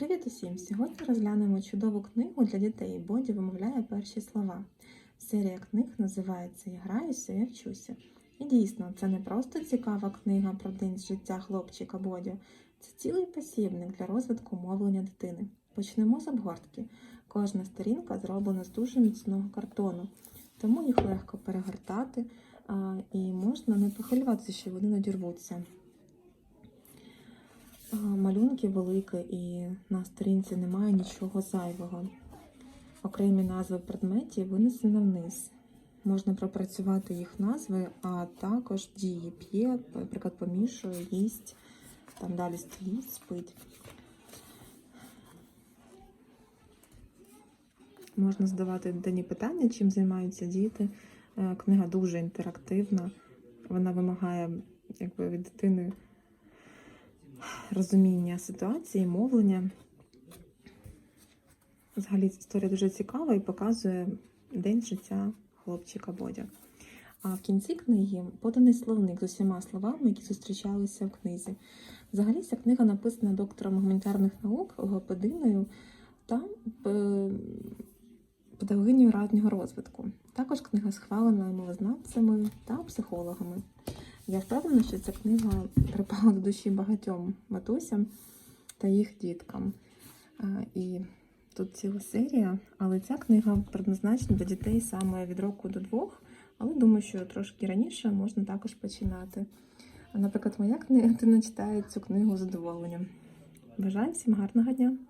Привіт усім! Сьогодні розглянемо чудову книгу для дітей. Боді вимовляє перші слова. Серія книг називається Я граюся, я вчуся. І дійсно, це не просто цікава книга про день з життя хлопчика Боді. Це цілий посібник для розвитку мовлення дитини. Почнемо з обгортки. Кожна сторінка зроблена з дуже міцного картону, тому їх легко перегортати і можна не похвилюватися, що вони надірвуться. Малюнки великі і на сторінці немає нічого зайвого. Окремі назви предметів винесені вниз. Можна пропрацювати їх назви, а також дії п'є, наприклад, помішує, їсть, там далі стоїть, спить. Можна задавати дані питання, чим займаються діти. Е, Книга дуже інтерактивна, вона вимагає якби, від дитини розуміння ситуації, мовлення. Взагалі ця історія дуже цікава і показує день життя хлопчика Бодя. А в кінці книги поданий словник з усіма словами, які зустрічалися в книзі. Взагалі ця книга написана доктором гуманітарних наук, логопединою та е, педагогинею раннього розвитку. Також книга схвалена мовознавцями та психологами. Я впевнена, що ця книга припала до душі багатьом матусям та їх діткам. І тут ціла серія, але ця книга предназначена для дітей саме від року до двох, але думаю, що трошки раніше можна також починати. Наприклад, моя книга читає цю книгу з задоволенням. Бажаю всім гарного дня!